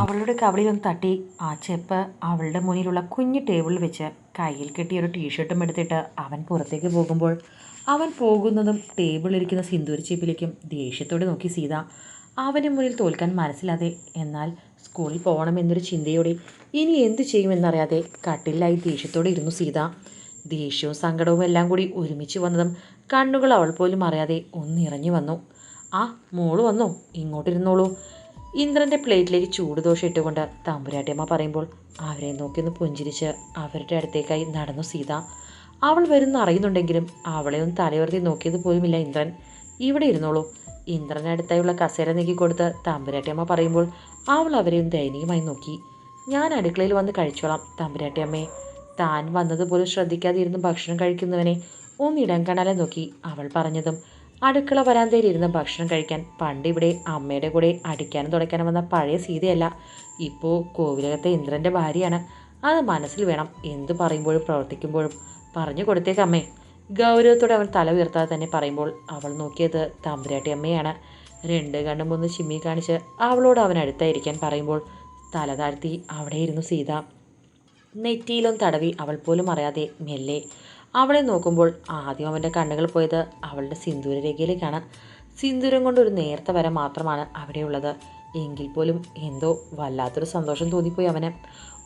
അവളുടെ കവളിലൊന്ന് തട്ടി ആ ചെപ്പ് അവളുടെ മുന്നിലുള്ള കുഞ്ഞു ടേബിളിൽ വെച്ച് കയ്യിൽ കെട്ടിയ ഒരു ടീഷർട്ടും എടുത്തിട്ട് അവൻ പുറത്തേക്ക് പോകുമ്പോൾ അവൻ പോകുന്നതും ടേബിളിലിരിക്കുന്ന സിന്ദൂരി ചെപ്പിലേക്കും ദേഷ്യത്തോടെ നോക്കി സീത. അവന്റെ മുന്നിൽ തോൽക്കാൻ മനസ്സിലാതെ എന്നാൽ സ്കൂളിൽ പോകണമെന്നൊരു ചിന്തയോടെ ഇനി എന്തു ചെയ്യുമെന്നറിയാതെ കട്ടിലായി ദേഷ്യത്തോടെ ഇരുന്നു സീത. ദേഷ്യവും സങ്കടവും എല്ലാം കൂടി ഒരുമിച്ച് വന്നതും കണ്ണുകൾ അവൾ പോലും അറിയാതെ ഒന്നിറങ്ങി വന്നു. ആ മോൾ വന്നോ? ഇങ്ങോട്ടിരുന്നോളൂ. ഇന്ദ്രന്റെ പ്ലേറ്റിലേക്ക് ചൂടുദോശ ഇട്ടുകൊണ്ട് തമ്പുരാട്ടിയമ്മ പറയുമ്പോൾ അവരെ നോക്കിയൊന്ന് പുഞ്ചിരിച്ച് അവരുടെ അടുത്തേക്കായി നടന്നു സീത. അവൾ വരുന്ന അറിയുന്നുണ്ടെങ്കിലും അവളെ ഒന്ന് തലയുയർത്തി നോക്കിയത് പോലുമില്ല ഇന്ദ്രൻ. ഇവിടെ ഇരുന്നോളൂ. ഇന്ദ്രനടുത്തായുള്ള കസേര നീക്കി കൊടുത്ത് തമ്പുരാട്ടിയമ്മ പറയുമ്പോൾ അവൾ അവരെ ഒന്ന് ദയനീയമായി നോക്കി. ഞാൻ അടുക്കളയിൽ വന്ന് കഴിച്ചോളാം തമ്പുരാട്ടിയമ്മേ. താൻ വന്നതുപോലെ ശ്രദ്ധിക്കാതിരുന്ന് ഭക്ഷണം കഴിക്കുന്നവനെ ഒന്നിടം കണാലെ നോക്കി അവൾ പറഞ്ഞതും അടുക്കള വരാന്തയിൽ ഇരുന്ന് ഭക്ഷണം കഴിക്കാൻ പണ്ട് ഇവിടെ അമ്മയുടെ കൂടെ അടിക്കാനും തുടയ്ക്കാനും വന്ന പഴയ സീതയല്ല ഇപ്പോൾ കോവിലകത്തെ ഇന്ദ്രന്റെ ഭാര്യയാണ്. അത് മനസ്സിൽ വേണം എന്ത് പറയുമ്പോഴും പ്രവർത്തിക്കുമ്പോഴും. പറഞ്ഞു കൊടുത്തേക്കമ്മേ ഗൗരവത്തോടെ അവൻ തല ഉയർത്താതെ തന്നെ പറയുമ്പോൾ അവൾ നോക്കിയത് തമ്പുരാട്ടി അമ്മയാണ്. രണ്ട് കണ്ണും മൂന്ന് ചിമ്മി കാണിച്ച് അവളോട് അവൻ അടുത്തായിരിക്കാൻ പറയുമ്പോൾ തല താഴ്ത്തി അവിടെ ഇരുന്നു സീത. നെറ്റിയിലും തടവി അവൾ പോലും അറിയാതെ മെല്ലെ അവളെ നോക്കുമ്പോൾ ആദ്യം അവന്റെ കണ്ണുകൾ പോയത് അവളുടെ സിന്ദൂര രേഖയിലേക്കാണ്. സിന്ദൂരം കൊണ്ട് ഒരു നേർത്ത വര മാത്രമാണ് അവിടെയുള്ളത്. എങ്കിൽ പോലും എന്തോ വല്ലാത്തൊരു സന്തോഷം തോന്നിപ്പോയി അവന്.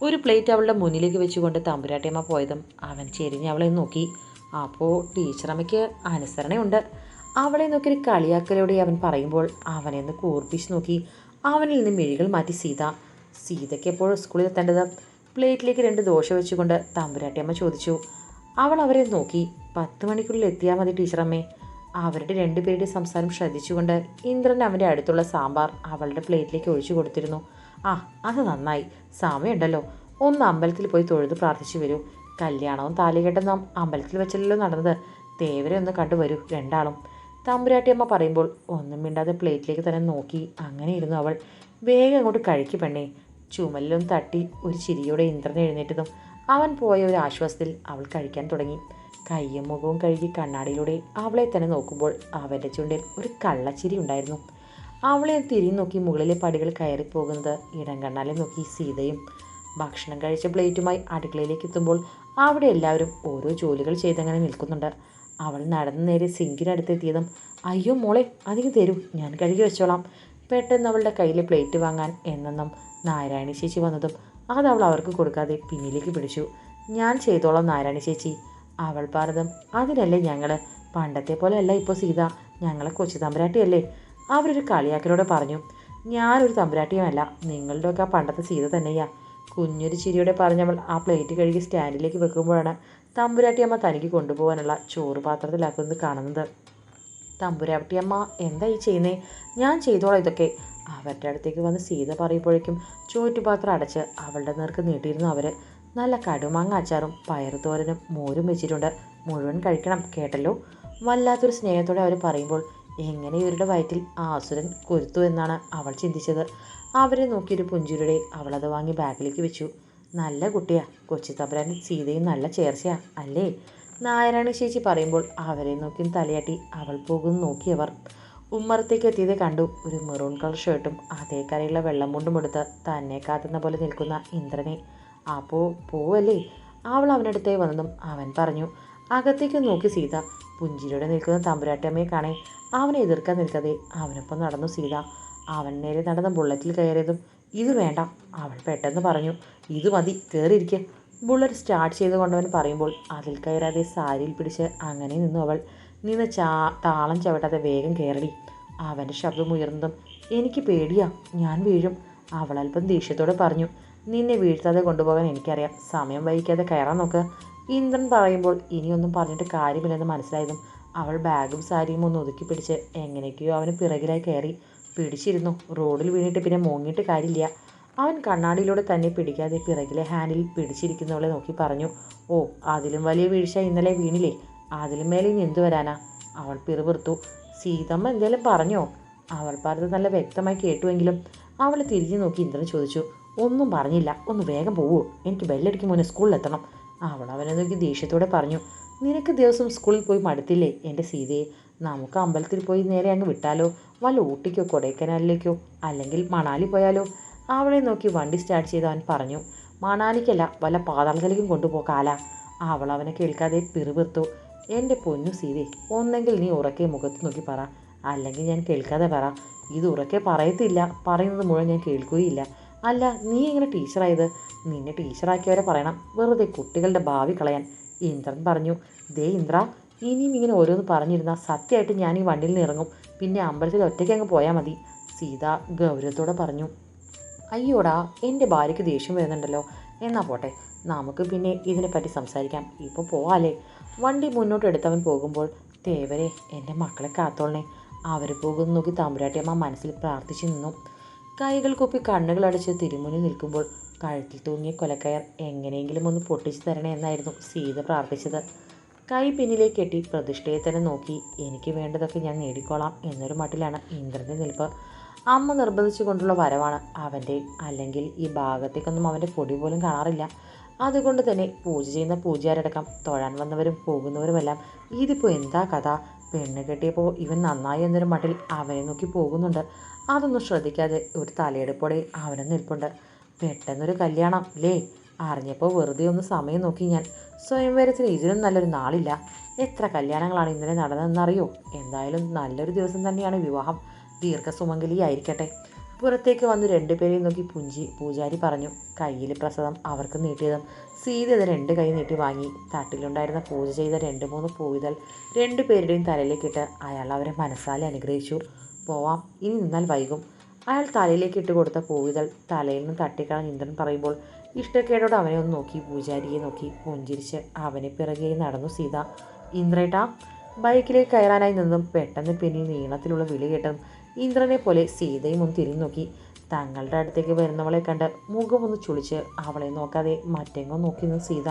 ഒരു പ്ലേറ്റ് അവളുടെ മുന്നിലേക്ക് വെച്ചുകൊണ്ട് തമ്പുരാട്ടിയമ്മ പോയതും അവൻ ചെരിഞ്ഞ് അവളെ നോക്കി. അപ്പോൾ ടീച്ചറമ്മയ്ക്ക് അനുസരണയുണ്ട്. അവളെ നോക്കി ഒരു കളിയാക്കലോടെ അവൻ പറയുമ്പോൾ അവനെ ഒന്ന് കൂർപ്പിച്ച് നോക്കി. അവനിൽ നിന്ന് മിഴികൾ മാറ്റി സീത. സീതയ്ക്ക് എപ്പോഴും സ്കൂളിൽ എത്തേണ്ടത് പ്ലേറ്റിലേക്ക് രണ്ട് ദോശ വെച്ചുകൊണ്ട് തമ്പുരാട്ടിയമ്മ ചോദിച്ചു. അവൾ അവരെ നോക്കി. പത്ത് മണിക്കുള്ളിൽ എത്തിയാൽ മതി ടീച്ചറമ്മേ. അവരുടെ രണ്ടുപേരുടെ സംസാരം ശ്രദ്ധിച്ചുകൊണ്ട് ഇന്ദ്രൻ അവന്റെ അടുത്തുള്ള സാമ്പാർ അവളുടെ പ്ലേറ്റിലേക്ക് ഒഴിച്ചു കൊടുത്തിരുന്നു. ആ അത് നന്നായി. സമയമുണ്ടല്ലോ. ഒന്ന് അമ്പലത്തിൽ പോയി തൊഴുത് പ്രാർത്ഥിച്ചു വരൂ. കല്യാണവും താലികെട്ടും നാം അമ്പലത്തിൽ വെച്ചല്ലോ നടന്നത്. തേവരെ ഒന്ന് കണ്ടുവരൂ രണ്ടാളും. തമ്പുരാട്ടിയമ്മ പറയുമ്പോൾ ഒന്നും മിണ്ടാതെ പ്ലേറ്റിലേക്ക് തന്നെ നോക്കി. അങ്ങനെ ഇരുന്നു അവൾ. വേഗം അങ്ങോട്ട് കഴിക്കു പെണ്ണേ. ചുമലിലും തട്ടി ഒരു ചിരിയോടെ ഇന്ദ്രൻ എഴുന്നേറ്റതും. അവൻ പോയ ഒരു ആശ്വാസത്തിൽ അവൾ കഴിക്കാൻ തുടങ്ങി. കയ്യും മുഖവും കഴുകി കണ്ണാടിയിലൂടെ അവളെ തന്നെ നോക്കുമ്പോൾ അവന്റെ ചുണ്ടിൽ ഒരു കള്ളച്ചിരി ഉണ്ടായിരുന്നു. അവളെ തിരിഞ്ഞു നോക്കി മുകളിലെ പടികൾ കയറിപ്പോകുന്നത് ഇടം കണ്ണാലെ നോക്കി സീതയും. ഭക്ഷണം കഴിച്ച പ്ലേറ്റുമായി അടുക്കളയിലേക്ക് എത്തുമ്പോൾ അവിടെ എല്ലാവരും ഓരോ ജോലികൾ ചെയ്തങ്ങനെ നിൽക്കുന്നുണ്ട്. അവൾ നടന്നു നേരെ സിങ്കിനടുത്തെത്തിയതും അയ്യോ മോളെ അധികം തരൂ ഞാൻ കഴുകി വെച്ചോളാം. പെട്ടെന്ന് അവളുടെ കയ്യിലെ പ്ലേറ്റ് വാങ്ങാൻ എന്നെന്നും നാരായണി ചേച്ചി വന്നതും അത് അവൾ അവർക്ക് കൊടുക്കാതെ പിന്നിലേക്ക് പിടിച്ചു. ഞാൻ ചെയ്തോളാം നാരായണ ചേച്ചി. അവൾ പറഞ്ഞതും അതിനല്ലേ ഞങ്ങൾ പണ്ടത്തെ പോലെ അല്ല ഇപ്പോൾ സീത. ഞങ്ങളെ കൊച്ചു തമ്പുരാട്ടിയല്ലേ? അവരൊരു കളിയാക്കലോടെ പറഞ്ഞു. ഞാനൊരു തമ്പുരാട്ടിയുമല്ല നിങ്ങളുടെയൊക്കെ ആ പണ്ടത്തെ സീത തന്നെയാ. കുഞ്ഞൊരു ചിരിയോടെ പറഞ്ഞവൾ ആ പ്ലേറ്റ് കഴുകി സ്റ്റാൻഡിലേക്ക് വെക്കുമ്പോഴാണ് തമ്പുരാട്ടിയമ്മ തനിക്ക് കൊണ്ടുപോകാനുള്ള ചോറ് പാത്രത്തിലാക്കുന്നത് കാണുന്നത്. തമ്പുരാട്ടിയമ്മ എന്താ ഈ ചെയ്യുന്നേ? ഞാൻ ചെയ്തോളാം ഇതൊക്കെ. അവരുടെ അടുത്തേക്ക് വന്ന് സീത പറയുമ്പോഴേക്കും ചോറ്റുപാത്രം അടച്ച് അവളുടെ നേർക്ക് നീട്ടിയിരുന്നു അവർ നല്ല കടുമാങ്ങ അച്ചാറും പയറുതോരനും മോരും വെച്ചിട്ടുണ്ട്. മുഴുവൻ കഴിക്കണം കേട്ടല്ലോ? വല്ലാത്തൊരു സ്നേഹത്തോടെ അവർ പറയുമ്പോൾ എങ്ങനെ ഇവരുടെ വയറ്റിൽ ആസുരൻ കൊരുത്തു എന്നാണ് അവൾ ചിന്തിച്ചത്. അവരെ നോക്കിയൊരു പുഞ്ചിരുടെ അവളത് വാങ്ങി ബാഗിലേക്ക് വെച്ചു. നല്ല കുട്ടിയാ കൊച്ചി തമ്പുരാൻ സീതയും നല്ല ചേർച്ചയാ അല്ലേ? നാരായണ ചേച്ചി പറയുമ്പോൾ അവരെ നോക്കി തലയാട്ടി അവൾ പോകുന്നു നോക്കിയവർ. ഉമ്മറത്തേക്ക് എത്തിയത് കണ്ടു. ഒരു മെറൂൺ കളർ ഷർട്ടും അതേ കരയുള്ള വെള്ളം മുണ്ടും എടുത്ത് തന്നെ കാത്തുന്ന പോലെ നിൽക്കുന്ന ഇന്ദ്രനെ. അപ്പോൾ പോവല്ലേ? അവൾ അവനടുത്തേ വന്നതും അവൻ പറഞ്ഞു. അകത്തേക്ക് നോക്കി സീത. പുഞ്ചിരിയോടെ നിൽക്കുന്ന തമ്പുരാട്ടമ്മയെ കാണേ. അവനെ എതിർക്കാൻ നിൽക്കാതെ അവനൊപ്പം നടന്നു സീത. അവൻ നേരെ നടന്ന ബുള്ളറ്റിൽ കയറിയതും ഇത് വേണ്ട അവൾ പെട്ടെന്ന് പറഞ്ഞു. ഇത് മതി കയറിയിരിക്കുക ബുള്ളറ്റ് സ്റ്റാർട്ട് ചെയ്ത് കൊണ്ടവൻ പറയുമ്പോൾ അതിൽ കയറാതെ സാരിയിൽ പിടിച്ച് അങ്ങനെ നിന്നു അവൾ. നിന്ന് ചാ താളം ചവിട്ടാതെ വേഗം കയറടി അവന്റെ ശബ്ദം ഉയർന്നതും എനിക്ക് പേടിയാ. ഞാൻ വീഴും. അവൾ അല്പം ദേഷ്യത്തോടെ പറഞ്ഞു നിന്നെ വീഴ്ത്താതെ കൊണ്ടുപോകാൻ എനിക്കറിയാം. സമയം വൈകിക്കാതെ കയറാൻ നോക്ക്. ഇന്ദ്രൻ പറയുമ്പോൾ ഇനിയൊന്നും പറഞ്ഞിട്ട് കാര്യമില്ലെന്ന് മനസ്സിലായതും അവൾ ബാഗും സാരിയും ഒന്ന് ഒതുക്കി പിടിച്ച് എങ്ങനെയൊക്കെയോ അവന് പിറകിലായി കയറി പിടിച്ചിരുന്നു. റോഡിൽ വീണിട്ട് പിന്നെ മുങ്ങിയിട്ട് കാര്യമില്ല. അവൻ കണ്ണാടിയിലൂടെ തന്നെ പിടിക്കാതെ പിറകിലെ ഹാൻഡിൽ പിടിച്ചിരിക്കുന്നവളെ നോക്കി പറഞ്ഞു ഓ അതിലും വലിയ വീഴ്ച ഇന്നലെ വീണില്ലേ? അതിലും മേലെ ഇനി എന്തു വരാനാ? അവൾ പിറുപിറുത്തു. സീതമ്മ എന്തേലും പറഞ്ഞോ? അവൾ പറഞ്ഞത് നല്ല വ്യക്തമായി കേട്ടുവെങ്കിലും അവൾ തിരിഞ്ഞു നോക്കി ഇന്ദ്രൻ ചോദിച്ചു ഒന്നും പറഞ്ഞില്ല. ഒന്ന് വേഗം പോവൂ. എനിക്ക് ബെല്ലടിക്കും മുന്നേ സ്കൂളിലെത്തണം. അവൾ അവനെ നോക്കി ദേഷ്യത്തോടെ പറഞ്ഞു നിനക്ക് ദിവസം സ്കൂളിൽ പോയി മടുത്തില്ലേ എന്റെ സീതയെ? നമുക്ക് അമ്പലത്തിൽ പോയി നേരെ അങ്ങ് വിട്ടാലോ? വല്ല ഊട്ടിക്കോ കൊടൈക്കനാലിലേക്കോ? അല്ലെങ്കിൽ മണാലി പോയാലോ? അവളെ നോക്കി വണ്ടി സ്റ്റാർട്ട് ചെയ്ത് അവൻ പറഞ്ഞു മണാലിക്കല്ല വല്ല പാതാളത്തിലേക്കും കൊണ്ടുപോകാല അവൾ അവനെ കേൾക്കാതെ പിറുപിറുത്തു. എന്റെ പൊന്നു സീതെ ഒന്നെങ്കിൽ നീ ഉറക്കെ മുഖത്ത് നോക്കി പറ. അല്ലെങ്കിൽ ഞാൻ കേൾക്കാതെ പറ. ഇത് ഉറക്കെ പറയത്തില്ല. പറയുന്നത് മുഴുവൻ ഞാൻ കേൾക്കുകയില്ല. അല്ല നീ എങ്ങനെ ടീച്ചറായത് നിന്നെ ടീച്ചറാക്കിയവരെ പറയണം. വെറുതെ കുട്ടികളുടെ ഭാവി കളയാൻ. ഇന്ദ്രൻ പറഞ്ഞു ദേ ഇന്ദ്ര ഇനിയും ഇങ്ങനെ ഓരോന്ന് പറഞ്ഞിരുന്നാൽ സത്യമായിട്ട് ഞാൻ ഈ വണ്ടിയിൽ നിന്ന് ഇറങ്ങും. പിന്നെ അമ്പലത്തിൽ ഒറ്റയ്ക്ക് അങ്ങ് പോയാൽ മതി. സീത ഗൗരവത്തോടെ പറഞ്ഞു അയ്യോടാ എന്റെ ഭാര്യയ്ക്ക് ദേഷ്യം വരുന്നുണ്ടല്ലോ. എന്നാ പോട്ടെ നമുക്ക് പിന്നെ ഇതിനെപ്പറ്റി സംസാരിക്കാം. ഇപ്പോൾ പോവാലേ വണ്ടി മുന്നോട്ട് എടുത്തവൻ പോകുമ്പോൾ തേവരെ എന്റെ മക്കളെ കാത്തോളണേ. അവർ പോകുന്ന നോക്കി തമ്പുരാട്ടിയമ്മ മനസ്സിൽ പ്രാർത്ഥിച്ചു നിന്നു. കൈകൾ കുപ്പി കണ്ണുകളടച്ച് തിരുമുന്നിൽ നിൽക്കുമ്പോൾ കഴുത്തിൽ തൂങ്ങിയ കൊലക്കയർ എങ്ങനെയെങ്കിലും ഒന്ന് പൊട്ടിച്ചു തരണേ എന്നായിരുന്നു സീത പ്രാർത്ഥിച്ചത്. കൈ പിന്നിലേക്ക് കെട്ടി പ്രതിഷ്ഠയെ തന്നെ നോക്കി എനിക്ക് വേണ്ടതൊക്കെ ഞാൻ നേടിക്കോളാം എന്നൊരു മട്ടിലാണ് ഇന്ദ്രന്റെ നിൽപ്പ്. അമ്മ നിർബന്ധിച്ചു കൊണ്ടുള്ള വരവാണ് അവന്റെ. അല്ലെങ്കിൽ ഈ ഭാഗത്തേക്കൊന്നും അവന്റെ പൊടി പോലും കാണാറില്ല. അതുകൊണ്ട് തന്നെ പൂജ ചെയ്യുന്ന പൂജാരടക്കം തൊഴാൻ വന്നവരും പോകുന്നവരുമെല്ലാം ഇതിപ്പോൾ എന്താ കഥ? പെണ്ണ് കെട്ടിയപ്പോൾ ഇവൻ നന്നായി എന്നൊരു മട്ടിൽ അവനെ നോക്കി പോകുന്നുണ്ട്. അതൊന്നും ശ്രദ്ധിക്കാതെ ഒരു തലയെടുപ്പോടെ അവനും നിൽപ്പുണ്ട്. പെട്ടെന്നൊരു കല്യാണം ലേ അറിഞ്ഞപ്പോൾ വെറുതെ ഒന്ന് സമയം നോക്കി ഞാൻ. സ്വയംവരത്തിന് ഇതിനും നല്ലൊരു നാളില്ല. എത്ര കല്യാണങ്ങളാണ് ഇന്നലെ നടന്നതെന്നറിയോ? എന്തായാലും നല്ലൊരു ദിവസം തന്നെയാണ് വിവാഹം. ദീർഘസുമംഗലിയായിരിക്കട്ടെ. പുറത്തേക്ക് വന്ന് രണ്ടുപേരെയും നോക്കി പുഞ്ചി പൂജാരി പറഞ്ഞു കയ്യിൽ പ്രസാദം അവർക്ക് നീട്ടിയതും. സീത ഇത് രണ്ട് കൈ നീട്ടി വാങ്ങി. തട്ടിലുണ്ടായിരുന്ന പൂജ ചെയ്ത രണ്ട് മൂന്ന് പൂവിതൽ രണ്ടുപേരുടെയും തലയിലേക്കിട്ട് അയാൾ അവരെ മനസ്സാലെ അനുഗ്രഹിച്ചു. പോവാം ഇനി നിന്നാൽ വൈകും. അയാൾ തലയിലേക്ക് ഇട്ട് കൊടുത്ത പൂവിതൽ തലയിൽ നിന്ന് തട്ടിക്കളഞ്ഞ് ഇന്ദ്രൻ പറയുമ്പോൾ ഇഷ്ടക്കേടോട് അവനെ ഒന്ന് നോക്കി. പൂജാരിയെ നോക്കി. പുഞ്ചിരിച്ച് അവനെ പിറകെ നടന്നു സീത. ഇന്ദ്രേട്ട ബൈക്കിലേക്ക് കയറാനായി നിന്നും പെട്ടെന്ന് പിന്നിൽ നീളത്തിലുള്ള വിളി കേട്ടതും ഇന്ദ്രനെ പോലെ സീതയും ഒന്ന് തിരിഞ്ഞു നോക്കി. തങ്ങളുടെ അടുത്തേക്ക് വരുന്നവളെ കണ്ട് മുഖമൊന്ന് ചുളിച്ച് അവളെ നോക്കാതെ മറ്റെങ്ങോ നോക്കി നിന്ന് സീത.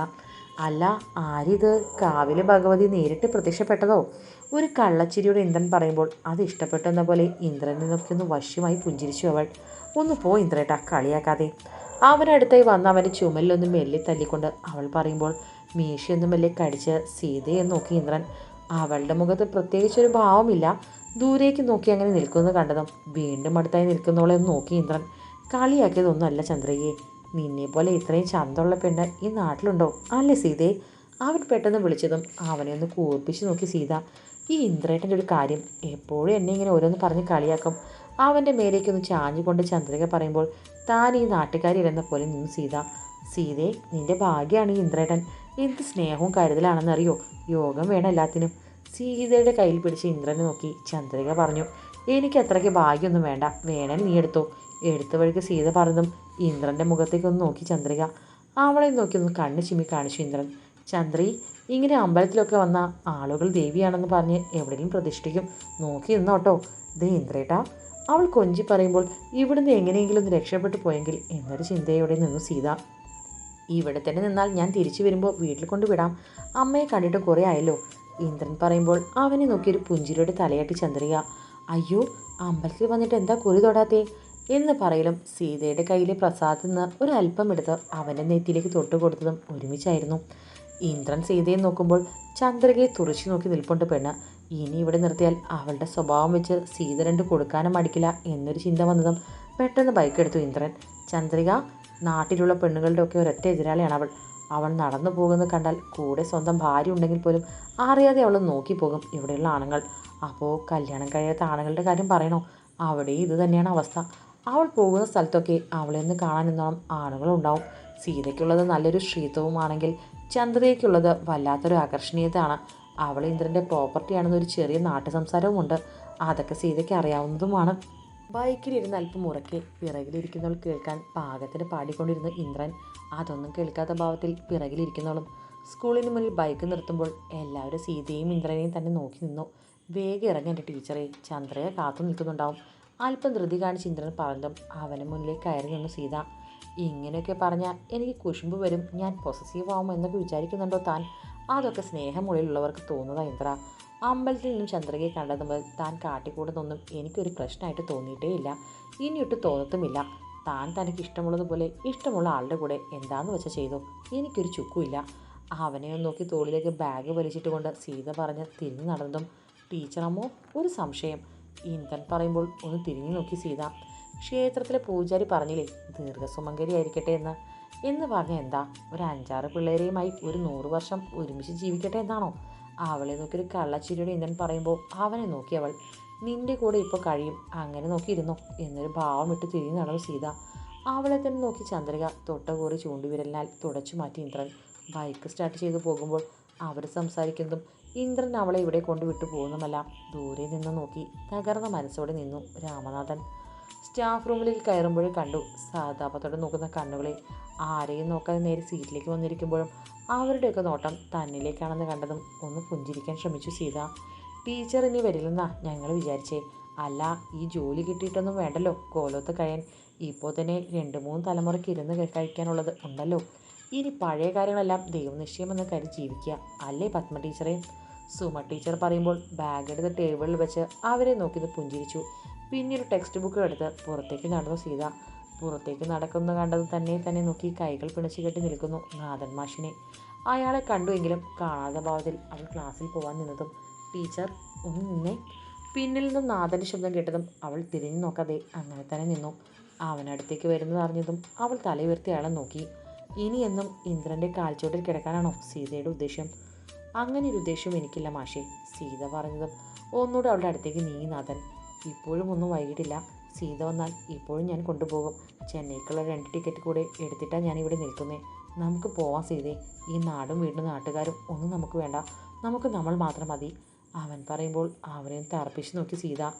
അല്ല ആരിത്? കാവിലെ ഭഗവതി നേരിട്ട് പ്രത്യക്ഷപ്പെട്ടതോ? ഒരു കള്ളച്ചിരിയുടെ ഇന്ദ്രൻ പറയുമ്പോൾ അത് ഇഷ്ടപ്പെട്ടെന്ന പോലെ ഇന്ദ്രനെ നോക്കിയൊന്ന് വശ്യമായി പുഞ്ചിരിച്ചു അവൾ. ഒന്ന് പോ ഇന്ദ്രേട്ടാ കളിയാക്കാതെ. അവനടുത്തായി വന്ന് അവന്റെ ചുമലിലൊന്ന് മെല്ലെ തല്ലിക്കൊണ്ട് അവൾ പറയുമ്പോൾ മീശയൊന്നും മെല്ലെ കടിച്ച് സീതയെ നോക്കി ഇന്ദ്രൻ. അവളുടെ മുഖത്ത് പ്രത്യേകിച്ചൊരു ഭാവമില്ല. ദൂരേക്ക് നോക്കി അങ്ങനെ നിൽക്കുന്നത് കണ്ടതും വീണ്ടും അടുത്തായി നിൽക്കുന്നവളെ നോക്കി ഇന്ദ്രൻ. കളിയാക്കിയതൊന്നുമല്ല ചന്ദ്രയെ നിന്നെ പോലെ ഇത്രയും ചന്തമുള്ള പെണ്ണ് ഈ നാട്ടിലുണ്ടോ? അല്ലേ സീതേ? അവൻ പെട്ടെന്ന് വിളിച്ചതും അവനെ ഒന്ന് കൂർപ്പിച്ച് നോക്കി സീത. ഈ ഇന്ദ്രേട്ടന്റെ ഒരു കാര്യം എപ്പോഴും എന്നെ ഇങ്ങനെ ഓരോന്ന് പറഞ്ഞ് കളിയാക്കും. അവന്റെ മേലേക്കൊന്ന് ചാഞ്ഞുകൊണ്ട് ചന്ദ്രിക പറയുമ്പോൾ താൻ ഈ നാട്ടുകാരില്ലെന്ന പോലെ നിന്നു സീത. സീതേ നിന്റെ ഭാഗ്യമാണ് ഈ ഇന്ദ്രേട്ടൻ. എന്ത് സ്നേഹവും കരുതലാണെന്നറിയോ? യോഗം വേണം എല്ലാത്തിനും. സീതയുടെ കയ്യിൽ പിടിച്ച് ഇന്ദ്രനെ നോക്കി ചന്ദ്രിക പറഞ്ഞു എനിക്ക് അത്രയ്ക്ക് ഭാഗ്യമൊന്നും വേണ്ട. വേണേൽ നീ എടുത്തോ. എടുത്ത വഴിക്ക് സീത പറഞ്ഞതും ഇന്ദ്രന്റെ മുഖത്തേക്ക് ഒന്ന് നോക്കി ചന്ദ്രിക. അവളെ നോക്കി ഒന്ന് കണ്ണ് ചിമ്മി കാണിച്ചു ഇന്ദ്രൻ. ചന്ദ്രി ഇങ്ങനെ അമ്പലത്തിലൊക്കെ വന്ന ആളുകൾ ദേവിയാണെന്ന് പറഞ്ഞ് എവിടെയും പ്രതിഷ്ഠിക്കും. നോക്കി നിന്നോട്ടോ. ദേ ഇന്ദ്രേട്ടാ അവൾ കൊഞ്ചി പറയുമ്പോൾ ഇവിടുന്ന് എങ്ങനെയെങ്കിലും ഒന്ന് രക്ഷപ്പെട്ടു പോയെങ്കിൽ എന്നൊരു ചിന്തയോടെ നിന്നു സീത. ഇവിടെ തന്നെ നിന്നാൽ ഞാൻ തിരിച്ചു വരുമ്പോൾ വീട്ടിൽ കൊണ്ടുവിടാം അമ്മയെ കണ്ടിട്ട് കുറേ ആയല്ലോ. ഇന്ദ്രൻ പറയുമ്പോൾ അവനെ നോക്കി ഒരു പുഞ്ചിരിയുടെ തലയാട്ടി ചന്ദ്രിക. അയ്യോ അമ്പലത്തിൽ വന്നിട്ട് എന്താ കുറി തൊടാത്തേ? എന്ന് പറയലും സീതയുടെ കയ്യിലെ പ്രസാദത്തിൽ നിന്ന് ഒരു അല്പം എടുത്ത് അവന്റെ നെറ്റിയിലേക്ക് തൊട്ട് കൊടുത്തതും ഒരുമിച്ചായിരുന്നു. ഇന്ദ്രൻ സീതയെ നോക്കുമ്പോൾ ചന്ദ്രികയെ തുറച്ചു നോക്കി നിൽപ്പുണ്ട് പെണ്ണ്. ഇനി ഇവിടെ നിർത്തിയാൽ അവളുടെ സ്വഭാവം വെച്ച് സീത രണ്ട് കൊടുക്കാനും മടിക്കില്ല എന്നൊരു ചിന്ത വന്നതും പെട്ടെന്ന് ബൈക്കെടുത്തു ഇന്ദ്രൻ. ചന്ദ്രിക നാട്ടിലുള്ള പെണ്ണുകളുടെ ഒക്കെ ഒരൊറ്റ എതിരാളിയാണ് അവൾ. അവൾ നടന്നു പോകുന്നത് കണ്ടാൽ കൂടെ സ്വന്തം ഭാര്യ ഉണ്ടെങ്കിൽ പോലും അറിയാതെ അവൾ നോക്കിപ്പോകും ഇവിടെയുള്ള ആണുങ്ങൾ. അപ്പോൾ കല്യാണം കഴിയാത്ത ആണുങ്ങളുടെ കാര്യം പറയണോ? അവിടെ ഇത് തന്നെയാണ് അവസ്ഥ. അവൾ പോകുന്ന സ്ഥലത്തൊക്കെ അവളെ ഒന്ന് കാണാൻ നിന്നോളം ആണുങ്ങളുണ്ടാവും സീതയ്ക്കുള്ളത് നല്ലൊരു ശ്രീത്വവുമാണെങ്കിൽ ചന്ദ്രയ്ക്കുള്ളത് വല്ലാത്തൊരു ആകർഷണീയതയാണ്. അവൾ ഇന്ദ്രന്റെ പ്രോപ്പർട്ടിയാണെന്നൊരു ചെറിയ നാട്ടു സംസാരവുമുണ്ട് അതൊക്കെ സീതയ്ക്ക് അറിയാവുന്നതുമാണ്. ബൈക്കിലിരുന്ന് അല്പം ഉറക്കെ പിറകിലിരിക്കുന്നവൾ കേൾക്കാൻ പാകത്തിന് പാടിക്കൊണ്ടിരുന്ന ഇന്ദ്രൻ അതൊന്നും കേൾക്കാത്ത ഭാവത്തിൽ പിറകിലിരിക്കുന്നവളും സ്കൂളിന് മുന്നിൽ ബൈക്ക് നിർത്തുമ്പോൾ എല്ലാവരും സീതയും ഇന്ദ്രനെയും തന്നെ നോക്കി നിന്നു. വേഗം ഇറങ്ങി എന്റെ ടീച്ചറെ. ചന്ദ്രയെ കാത്തു നിൽക്കുന്നുണ്ടാവും. അല്പം ധൃതി കാണിച്ച് ഇന്ദ്രൻ പറഞ്ഞതും അവന് മുന്നിലേക്ക് കയറി നിന്നു സീത. ഇങ്ങനെയൊക്കെ പറഞ്ഞാൽ എനിക്ക് കുശുമ്പ് വരും. ഞാൻ പൊസസീവ് ആവും എന്നൊക്കെ വിചാരിക്കുന്നുണ്ടോ താൻ? അതൊക്കെ സ്നേഹമുള്ളിലുള്ളവർക്ക് തോന്നുന്നതാ ഇന്ദ്ര അമ്പലത്തിൽ നിന്നും ചന്ദ്രകയെ കണ്ടത് മുതൽ താൻ കാട്ടിക്കൂടുന്നൊന്നും എനിക്കൊരു പ്രശ്നമായിട്ട് തോന്നിയിട്ടേയില്ല. ഇനിയൊട്ട് തോന്നത്തുമില്ല. താൻ തനിക്ക് ഇഷ്ടമുള്ളതുപോലെ ഇഷ്ടമുള്ള ആളുടെ കൂടെ എന്താന്ന് വെച്ചാൽ ചെയ്തു. എനിക്കൊരു ചുക്കുമില്ല. അവനെ നോക്കി തോളിലേക്ക് ബാഗ് വലിച്ചിട്ട് കൊണ്ട് സീത പറഞ്ഞ് തിരിഞ്ഞു നടന്നതും ടീച്ചറമ്മോ ഒരു സംശയം. ഇന്ദ്രൻ പറയുമ്പോൾ ഒന്ന് തിരിഞ്ഞു നോക്കി സീത. ക്ഷേത്രത്തിലെ പൂജാരി പറഞ്ഞില്ലേ ദീർഘസുമങ്കരി ആയിരിക്കട്ടെ എന്ന്. എന്ന് പറഞ്ഞാൽ എന്താ? ഒരു അഞ്ചാറ് പിള്ളേരെയുമായി ഒരു നൂറ് വർഷം ഒരുമിച്ച് ജീവിക്കട്ടെ എന്നാണോ? അവളെ നോക്കി ഒരു കള്ളച്ചിരിയുടെ ഇന്ധൻ പറയുമ്പോൾ അവനെ നോക്കി അവൾ. നിന്റെ കൂടെ ഇപ്പോൾ കഴിയും. അങ്ങനെ നോക്കിയിരുന്നോ? എന്നൊരു ഭാവം ഇട്ട് തിരിഞ്ഞു നടന്നു സീത. അവളെ തന്നെ നോക്കി ചന്ദ്രിക തൊട്ട കോറി ചൂണ്ടുവിരലിനാൽ തുടച്ചു മാറ്റി ഇന്ദ്രൻ. ബൈക്ക് സ്റ്റാർട്ട് ചെയ്തു പോകുമ്പോൾ അവർ സംസാരിക്കുന്നതും ഇന്ദ്രൻ അവളെ ഇവിടെ കൊണ്ടുവിട്ടു പോകുന്നതുമല്ല ദൂരെ നിന്ന് നോക്കി തകർന്ന മനസ്സോടെ നിന്നു രാമനാഥൻ. സ്റ്റാഫ് റൂമിലേക്ക് കയറുമ്പോൾ കണ്ടു. സഹതാപത്തോടെ നോക്കുന്ന കണ്ണുകളെ. ആരെയും നോക്കാതെ നേരെ സീറ്റിലേക്ക് വന്നിരിക്കുമ്പോഴും അവരുടെയൊക്കെ നോട്ടം തന്നിലേക്കാണെന്ന് കണ്ടതും ഒന്ന് പുഞ്ചിരിക്കാൻ ശ്രമിച്ചു സീത. ടീച്ചർ ഇനി വരില്ലെന്നാ ഞങ്ങൾ വിചാരിച്ചേ. അല്ല ഈ ജോലി കിട്ടിയിട്ടൊന്നും വേണ്ടല്ലോ കോലത്ത് കഴിയാൻ. ഇപ്പോൾ തന്നെ രണ്ട് മൂന്ന് തലമുറയ്ക്ക് ഇരുന്ന് കഴിക്കാനുള്ളത് ഉണ്ടല്ലോ. ഇനി പഴയ കാര്യങ്ങളെല്ലാം ദൈവനിശ്ചയമെന്ന് കരുതി ജീവിക്കുക. അല്ലേ പത്മ ടീച്ചറേ? സുമ ടീച്ചർ പറയുമ്പോൾ ബാഗ് എടുത്ത് ടേബിളിൽ വെച്ച് അവരെ നോക്കി പുഞ്ചിരിച്ചു. പിന്നീട് ടെക്സ്റ്റ് ബുക്ക് എടുത്ത് പുറത്തേക്ക് നടന്നു. സീത പുറത്തേക്ക് നടക്കുന്ന കണ്ടത് തന്നെ തന്നെ നോക്കി കൈകൾ പിണച്ചു കെട്ടി നിൽക്കുന്നു നാഥൻ മാഷിനെ. അയാളെ കണ്ടുവെങ്കിലും കാണാതെ ഭാവത്തിൽ അവൾ ക്ലാസ്സിൽ പോകാൻ നിന്നതും ടീച്ചർ ഒന്ന് നിന്നെ. പിന്നിൽ നിന്നും നാഥന്റെ ശബ്ദം കേട്ടതും അവൾ തിരിഞ്ഞു നോക്കാതെ അങ്ങനെ തന്നെ നിന്നു. അവനടുത്തേക്ക് വരുന്നത് അറിഞ്ഞതും അവൾ തലയുയർത്തി അയാളെ നോക്കി. ഇനിയെന്നും ഇന്ദ്രന്റെ കാൽച്ചോട്ടിൽ കിടക്കാനാണോ സീതയുടെ ഉദ്ദേശം? അങ്ങനെ ഒരു ഉദ്ദേശം എനിക്കില്ല മാഷേ സീത പറഞ്ഞതും ഒന്നുകൂടെ അവളുടെ അടുത്തേക്ക് നീങ്ങി നാഥൻ. ഇപ്പോഴും ഒന്നും വൈകിട്ടില്ല. സീത വന്നാൽ ഇപ്പോഴും ഞാൻ കൊണ്ടുപോകും. ചെന്നൈക്കുള്ള രണ്ട് ടിക്കറ്റ് കൂടെ എടുത്തിട്ടാണ് ഞാൻ ഇവിടെ നിൽക്കുന്നത് നമുക്ക് പോവാം സീതേ. ഈ നാടും വീടും നാട്ടുകാരും ഒന്നും നമുക്ക് വേണ്ട. നമുക്ക് നമ്മൾ മാത്രം മതി. അവൻ പറയുമ്പോൾ അവനെ തറപ്പിച്ച് നോക്കി സീത.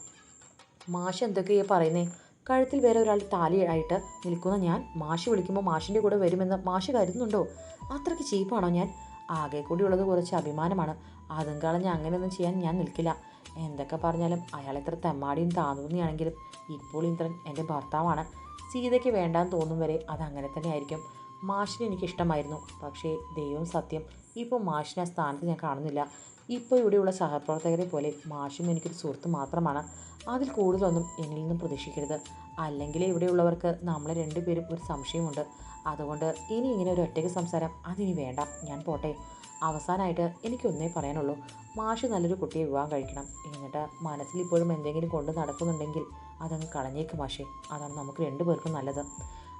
മാഷ് എന്തൊക്കെയാ പറയുന്നേ? കഴുത്തിൽ വേറെ ഒരാൾ താലിയായിട്ട് നിൽക്കുന്ന ഞാൻ മാഷ് വിളിക്കുമ്പോൾ മാഷിന്റെ കൂടെ വരുമെന്ന് മാഷ് കരുതുന്നുണ്ടോ? അത്രയ്ക്ക് ചീപ്പാണോ ഞാൻ? ആകെ കൂടി ഉള്ളത് കുറച്ച് അഭിമാനമാണ്. അതും കളഞ്ഞ് അങ്ങനെയൊന്നും ചെയ്യാൻ ഞാൻ നിൽക്കില്ല. എന്തൊക്കെ പറഞ്ഞാലും അയാൾ എത്ര തെമ്മാടിയും താന്നൂന്നിയാണെങ്കിലും ഇപ്പോൾ ഇന്ദ്രൻ എന്റെ ഭർത്താവാണ്. സീതയ്ക്ക് വേണ്ടാന്ന് തോന്നും വരെ അത് അങ്ങനെ തന്നെ ആയിരിക്കും. മാഷിനെ എനിക്കിഷ്ടമായിരുന്നു പക്ഷേ ദൈവം സത്യം ഇപ്പോൾ മാഷിനെ ആ സ്ഥാനത്ത് ഞാൻ കാണുന്നില്ല. ഇപ്പോൾ ഇവിടെയുള്ള സഹപ്രവർത്തകരെ പോലെ മാഷും എനിക്കൊരു സുഹൃത്ത് മാത്രമാണ്. അതിൽ കൂടുതലൊന്നും എന്നിൽ നിന്നും പ്രതീക്ഷിക്കരുത്. അല്ലെങ്കിൽ ഇവിടെയുള്ളവർക്ക് നമ്മളെ രണ്ടുപേരും ഒരു സംശയമുണ്ട്. അതുകൊണ്ട് ഇനി ഇങ്ങനെ ഒരു ഒറ്റയ്ക്ക് സംസാരം അതിനി വേണ്ട. ഞാൻ പോട്ടെ. അവസാനമായിട്ട് എനിക്കൊന്നേ പറയാനുള്ളൂ. മാഷ് നല്ലൊരു കുട്ടിയെ വിവാഹം കഴിക്കണം. എന്നിട്ട് മനസ്സിൽ ഇപ്പോഴും എന്തെങ്കിലും കൊണ്ട് നടക്കുന്നുണ്ടെങ്കിൽ അതങ്ങ് കളഞ്ഞേക്ക് മാഷെ. അതാണ് നമുക്ക് രണ്ടുപേർക്കും നല്ലത്.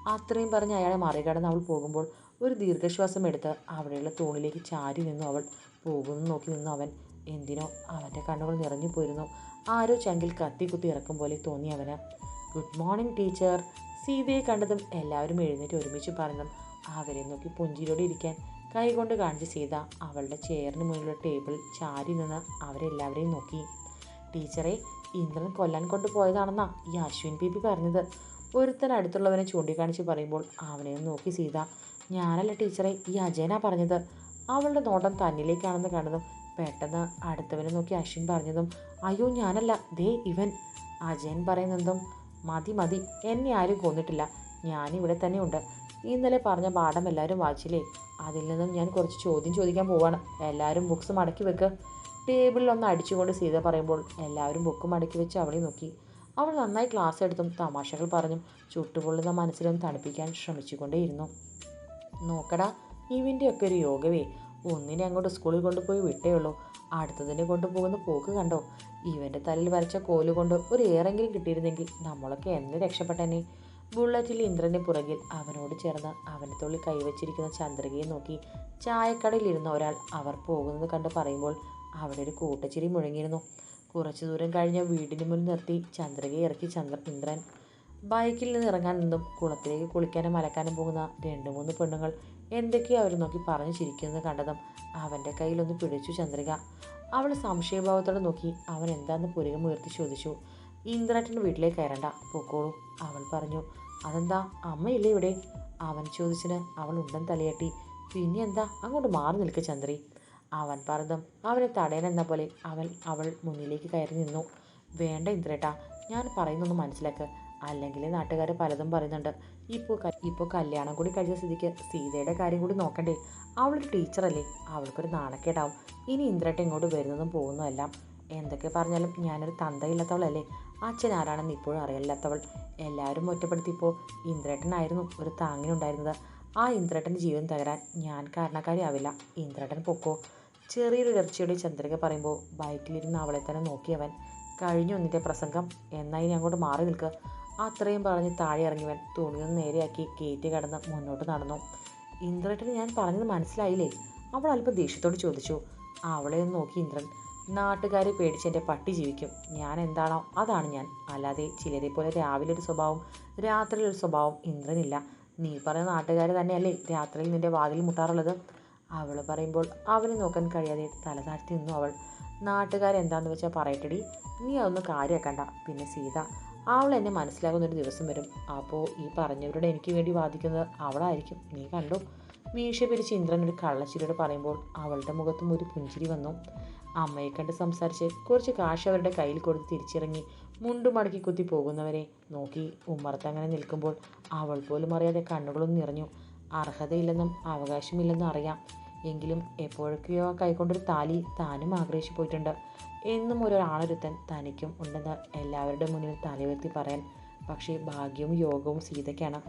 അത്രയും പറഞ്ഞ് അയാളെ മറികടന്ന് അവൾ പോകുമ്പോൾ ഒരു ദീർഘശ്വാസം എടുത്ത് അവിടെയുള്ള തൂണിലേക്ക് ചാരി നിന്നു അവൾ. പോകുന്നു നോക്കി നിന്നു അവൻ. എന്തിനോ അവന്റെ കണ്ണുകൾ നിറഞ്ഞു പോയിരുന്നു. ആരോ ചങ്കിൽ കത്തി കുത്തി ഇറക്കും പോലെ തോന്നി അവന്. Good morning teacher. സീതയെ കണ്ടതും എല്ലാവരും എഴുന്നേറ്റ് ഒരുമിച്ച് പറഞ്ഞതും അവരെ നോക്കി പുഞ്ചിരോടെ ഇരിക്കാൻ കൈകൊണ്ട് കാണിച്ച് സീത അവളുടെ ചെയറിന് മുന്നിലുള്ള ടേബിൾ ചാരി നിന്ന് അവരെല്ലാവരെയും നോക്കി. ടീച്ചറെ ഇന്ദ്രൻ കൊല്ലാൻ കൊണ്ടുപോയതാണെന്നാ ഈ അശ്വിൻ ബേബി പറഞ്ഞത്. ഒരുത്തൻ അടുത്തുള്ളവനെ ചൂണ്ടിക്കാണിച്ച് പറയുമ്പോൾ അവനെ നോക്കി സീത. ഞാനല്ല ടീച്ചറെ ഈ അജയനാ പറഞ്ഞത്. അവളുടെ നോട്ടം തന്നിലേക്കാണെന്ന് കണ്ടതും പെട്ടെന്ന് അടുത്തവനെ നോക്കി അശ്വിൻ പറഞ്ഞതും അയ്യോ ഞാനല്ല. ദേ ഇവൻ. അജയൻ പറയുന്നതും മതി മതി. എന്നെ ആരും കൊന്നിട്ടില്ല. ഞാനിവിടെ തന്നെ ഉണ്ട് ഇന്നലെ പറഞ്ഞ പാഠം എല്ലാവരും വായിച്ചില്ലേ? അതിൽ നിന്നും ഞാൻ കുറച്ച് ചോദ്യം ചോദിക്കാൻ പോവാണ്. എല്ലാവരും ബുക്സ് മടക്കി വെക്കുക ടേബിളിൽ ഒന്ന് അടിച്ചുകൊണ്ട് സീത പറയുമ്പോൾ എല്ലാവരും ബുക്ക് മടക്കി വെച്ച് അവളെ നോക്കി. അവൾ നന്നായി ക്ലാസ് എടുത്തും തമാശകൾ പറഞ്ഞും ചുട്ടുപൊള്ളുന്ന മനസ്സിലും തണുപ്പിക്കാൻ ശ്രമിച്ചുകൊണ്ടേയിരുന്നു. നോക്കടാ ഇവന്റെയൊക്കെ ഒരു യോഗവേ. ഒന്നിനെ അങ്ങോട്ട് സ്കൂളിൽ കൊണ്ടുപോയി വിട്ടേ ഉള്ളൂ. അടുത്തതിനെ കൊണ്ടുപോകുന്ന പോക്ക് കണ്ടോ? ഇവന്റെ തലയിൽ വരച്ച കോൽ കൊണ്ട് ഒരു ഏറെങ്കിലും കിട്ടിയിരുന്നെങ്കിൽ നമ്മളൊക്കെ എന്ന് രക്ഷപ്പെട്ടനെ ബുള്ളറ്റിൽ ഇന്ദ്രന്റെ പുറകിൽ അവനോട് ചേർന്ന് അവന്റെ തൊള്ളി കൈവച്ചിരിക്കുന്ന ചന്ദ്രികയെ നോക്കി ചായക്കടയിലിരുന്ന ഒരാൾ അവർ പോകുന്നത് കണ്ട് പറയുമ്പോൾ അവിടെ ഒരു കൂട്ടച്ചിരി മുഴങ്ങിയിരുന്നു. കുറച്ചു ദൂരം കഴിഞ്ഞ വീടിന് മുന്നിൽ നിർത്തി ചന്ദ്രികയെ ഇറക്കി ചന്ദ്ര ഇന്ദ്രൻ. ബൈക്കിൽ നിന്ന് ഇറങ്ങാൻ നിന്നും കുളത്തിലേക്ക് കുളിക്കാനും അലക്കാനും പോകുന്ന രണ്ട് മൂന്ന് പെണ്ണുങ്ങൾ എന്തൊക്കെയോ അവർ നോക്കി പറഞ്ഞു ചിരിക്കുന്നത് കണ്ടതും അവന്റെ കയ്യിലൊന്ന് പിടിച്ചു ചന്ദ്രിക. അവൾ സംശയഭാവത്തോടെ നോക്കി അവൻ എന്താണെന്ന് പുരകം ഉയർത്തി ചോദിച്ചു. ഇന്ദ്രേട്ടന്റെ വീട്ടിലേക്ക് കയറണ്ട. പൊക്കോളൂ അവൾ പറഞ്ഞു. അതെന്താ? അമ്മയില്ലേ ഇവിടെ? അവൻ ചോദിച്ചിന് അവൾ ഉണ്ടൻ തലയാട്ടി. പിന്നെ എന്താ? അങ്ങോട്ട് മാറി നിൽക്ക ചന്ദ്രി. അവൻ പറഞ്ഞതും അവനെ തടയാനെന്ന പോലെ അവൻ അവൾ മുന്നിലേക്ക് കയറി നിന്നു. വേണ്ട ഇന്ദ്രേട്ടാ ഞാൻ പറയുന്നൊന്ന് മനസ്സിലാക്ക്. അല്ലെങ്കിൽ നാട്ടുകാർ പലതും പറയുന്നുണ്ട്. ഇപ്പോൾ ഇപ്പോൾ കല്യാണം കൂടി കഴിച്ച സ്ഥിതിക്ക് സീതയുടെ കാര്യം കൂടി നോക്കണ്ടേ? അവളൊരു ടീച്ചറല്ലേ അവൾക്കൊരു നാണക്കേടാവും. ഇനി ഇന്ദ്രേട്ട ഇങ്ങോട്ട് വരുന്നതും പോകുന്നതും എല്ലാം. എന്തൊക്കെ പറഞ്ഞാലും ഞാനൊരു തന്തയില്ലാത്തവളല്ലേ? അച്ഛൻ ആരാണെന്ന് ഇപ്പോഴും അറിയില്ലാത്തവൾ എല്ലാവരും ഒറ്റപ്പെടുത്തിയപ്പോൾ ഇന്ദ്രേട്ടനായിരുന്നു ഒരു താങ്ങിനുണ്ടായിരുന്നത്. ആ ഇന്ദ്രേട്ടന്റെ ജീവൻ തകരാൻ ഞാൻ കാരണക്കാരിയാവില്ല. ഇന്ദ്രേട്ടൻ പൊക്കോ. ചെറിയൊരു ഇടർച്ചയുടെ ചന്ദ്രിക പറയുമ്പോൾ ബൈക്കിലിരുന്ന് അവളെ തന്നെ നോക്കിയവൻ കഴിഞ്ഞു നിന്റെ പ്രസംഗം എന്നായി അങ്ങോട്ട് മാറി നിൽക്കുക അത്രയും പറഞ്ഞ് താഴെ ഇറങ്ങിവൻ തുണിയൊന്ന് നേരെയാക്കി കയറ്റി കടന്ന് മുന്നോട്ട് നടന്നു. ഇന്ദ്രേട്ടന് ഞാൻ പറഞ്ഞത് മനസ്സിലായില്ലേ? അവൾ അല്പം ദേഷ്യത്തോട് ചോദിച്ചു. അവളെ നോക്കി ഇന്ദ്രൻ നാട്ടുകാരെ പേടിച്ച് എന്റെ പട്ടി ജീവിക്കും. ഞാൻ എന്താണോ അതാണ് ഞാൻ. അല്ലാതെ ചിലരെ പോലെ രാവിലെ ഒരു സ്വഭാവം രാത്രിയിൽ ഒരു സ്വഭാവം ഇന്ദ്രനില്ല. നീ പറയുന്ന നാട്ടുകാർ തന്നെയല്ലേ രാത്രിയിൽ നിന്റെ വാതിൽ മുട്ടാറുള്ളത്? അവൾ പറയുമ്പോൾ അവനെ നോക്കാൻ കഴിയാതെ തലതാഴ്ത്തി നിന്നു അവൾ. നാട്ടുകാരെന്താന്ന് വെച്ചാൽ പറയട്ടെടി നീ അതൊന്ന് കാര്യമാക്കണ്ട പിന്നെ സീത അവൾ എന്നെ മനസ്സിലാകുന്ന ഒരു ദിവസം വരും. അപ്പോൾ ഈ പറഞ്ഞവരോട് എനിക്ക് വേണ്ടി വാദിക്കുന്നത് അവളായിരിക്കും. നീ കണ്ടു? മീശ പിരിച്ച് ഇന്ദ്രൻ ഒരു കള്ളച്ചിരിയോട് പറയുമ്പോൾ അവളുടെ മുഖത്തും ഒരു പുഞ്ചിരി വന്നു. അമ്മയെ കണ്ട് സംസാരിച്ച് കുറച്ച് കാശ് അവരുടെ കയ്യിൽ കൊടുത്ത് തിരിച്ചിറങ്ങി മുണ്ടു മടക്കി കുത്തി പോകുന്നവരെ നോക്കി ഉമ്മറത്തങ്ങനെ നിൽക്കുമ്പോൾ അവൾ പോലും അറിയാതെ കണ്ണുകളും നിറഞ്ഞു. അർഹതയില്ലെന്നും അവകാശമില്ലെന്നും അറിയാം. എങ്കിലും എപ്പോഴൊക്കെയോ കൈകൊണ്ടൊരു താലി താനും ആഗ്രഹിച്ചു പോയിട്ടുണ്ട്. എന്നും ഒരാളൊരുത്തൻ തനിക്കും ഉണ്ടെന്ന് എല്ലാവരുടെ മുന്നിൽ തലയുയർത്തി പറയാൻ. പക്ഷേ ഭാഗ്യവും യോഗവും സീതയ്ക്കാണ്.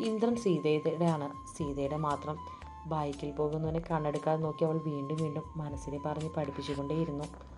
ഇന്ദ്രൻ സീതയുടെയാണ്. സീതയുടെ മാത്രം ബൈക്കിൽ പോകുന്നവനെ കണ്ണെടുക്കാതെ നോക്കി അവൾ വീണ്ടും വീണ്ടും മനസ്സിനെ പറഞ്ഞ് പഠിപ്പിച്ചുകൊണ്ടേയിരുന്നു.